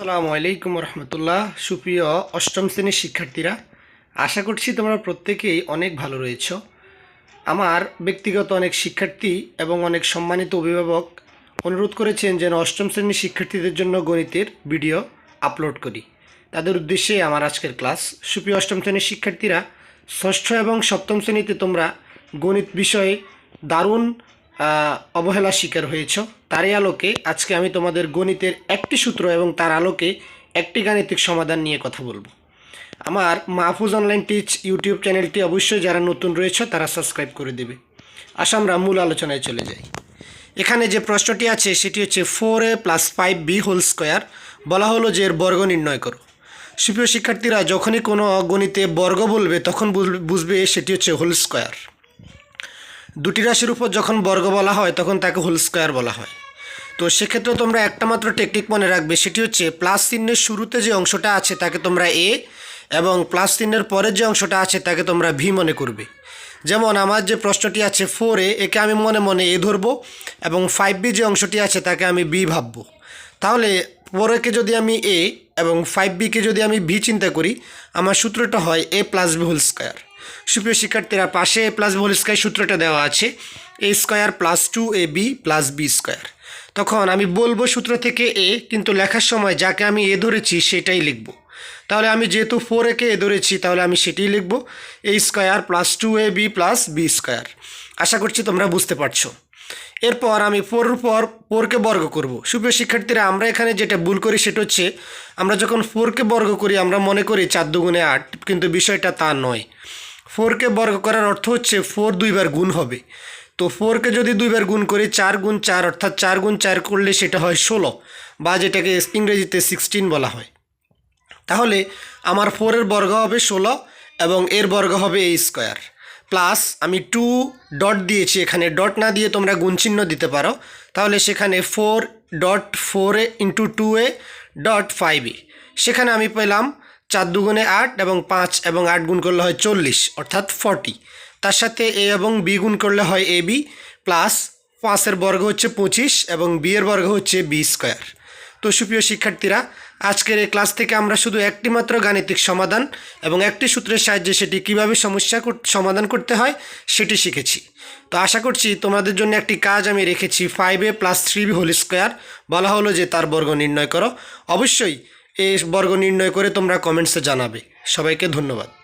আসসালামু আলাইকুম রহমতুল্লাহ। সুপ্রিয় অষ্টম শ্রেণির শিক্ষার্থীরা, আশা করছি তোমরা প্রত্যেকেই অনেক ভালো রয়েছ। আমার ব্যক্তিগত অনেক শিক্ষার্থী এবং অনেক সম্মানিত অভিভাবক অনুরোধ করেছেন যেন অষ্টম শ্রেণির শিক্ষার্থীদের জন্য গণিতের ভিডিও আপলোড করি। তাদের উদ্দেশ্যে আমার আজকের ক্লাস। সুপ্রিয় অষ্টম শ্রেণির শিক্ষার্থীরা, ষষ্ঠ এবং সপ্তম শ্রেণীতে তোমরা গণিত বিষয়ে দারুণ অবহেলার শিকার হয়েছ। তারই আলোকে আজকে আমি তোমাদের গণিতের একটি সূত্র এবং তার আলোকে একটি গাণিতিক সমাধান নিয়ে কথা বলব। আমার মাহফুজ অনলাইন টিচ ইউটিউব চ্যানেলটি অবশ্যই যারা নতুন রয়েছে, তারা সাবস্ক্রাইব করে দেবে। আসা আমরা মূল আলোচনায় চলে যাই। এখানে যে প্রশ্নটি আছে, সেটি হচ্ছে four A plus five B whole square বলা হলো যে এর বর্গ নির্ণয় করো। সুপ্রিয় শিক্ষার্থীরা, যখনই কোনো গণিতে বর্গ বলবে, তখন বুঝবে- বুঝবে সেটি হচ্ছে হোল স্কোয়ার দুটি রাশির উপর যখন বর্গ বলা হয়, তখন তাকে হোল স্কোয়ার বলা হয়। তো সেক্ষেত্রে তোমরা একটা মাত্র টেকনিক মনে রাখবে, সেটি হচ্ছে প্লাস চিহ্নের শুরুতে যে অংশটা আছে, তাকে তোমরা এ এবং প্লাস চিহ্নের পরের যে অংশটা আছে, তাকে তোমরা ভি মনে করবে। যেমন আমার যে প্রশ্নটি আছে ফোর এ, একে আমি মনে মনে এ ধরবো এবং ফাইভ বি যে অংশটি আছে, তাকে আমি বি ভাববো। তাহলে ফোরকে যদি আমি এ এবং ফাইভ বিকে যদি আমি ভি চিন্তা করি, আমার সূত্রটা হয় A plus B whole square সুপ্রিয় শিক্ষার্থীরা, পাশে প্লাস হোল স্কোয়ার সূত্রটা দেওয়া আছে A square plus two A B plus B square তখন আমি বলব সূত্র থেকে এ কিন্তু লেখার সময় যাকে আমি এ ধরেছি সেটাই লিখব। তাহলে আমি যেহেতু ফোর একে এ ধরেছি, তাহলে আমি সেটাই লিখব A square plus two A B plus B square আশা করছি তোমরা বুঝতে পারছ। এরপর আমি ফোরের পর ফোরকে বর্গ করব। সুপ্রিয় শিক্ষার্থীরা, আমরা এখানে যেটা ভুল করি সেটা হচ্ছে, আমরা যখন ফোরকে বর্গ করি, আমরা মনে করি চার দুগুণে আট, কিন্তু বিষয়টা তা নয়। ফোরকে বর্গ করার অর্থ হচ্ছে ফোর দুইবার গুণ হবে। তো ফোরকে যদি দুইবার গুণ করি, চার গুণ চার অর্থাৎ চার গুণ চার করলে সেটা হয় ষোলো বা যেটাকে ইংরেজিতে সিক্সটিন বলা হয়। তাহলে আমার ফোরের বর্গ হবে ষোলো এবং এর বর্গ হবে এই স্কোয়ার প্লাস আমি টু ডট দিয়েছি এখানে ডট না দিয়ে তোমরা গুণচিহ্ন দিতে পারো। তাহলে সেখানে four dot four A into two A dot five A সেখানে আমি পেলাম চার দুগুণে আট এবং পাঁচ এবং আট গুণ করলে হয় চল্লিশ, অর্থাৎ ফর্টি তার সাথে এ এবং বি গুণ করলে হয় এ বি প্লাস পাঁচের বর্গ হচ্ছে পঁচিশ এবং বি এর বর্গ হচ্ছে বি স্কোয়ার তো সুপ্রিয় শিক্ষার্থীরা, আজকের এই ক্লাস থেকে আমরা শুধু একটি মাত্র গাণিতিক সমাধান এবং একটি সূত্রের সাহায্যে সেটি কীভাবে সমস্যা সমাধান করতে হয় সেটি শিখেছি। তো আশা করছি তোমাদের জন্য একটি কাজ আমি রেখেছি five A plus three B whole square বলা হলো যে তার বর্গ নির্ণয় করো। অবশ্যই এই বর্গ নির্ণয় করে তোমরা কমেন্টসে জানাবে। সবাইকে ধন্যবাদ।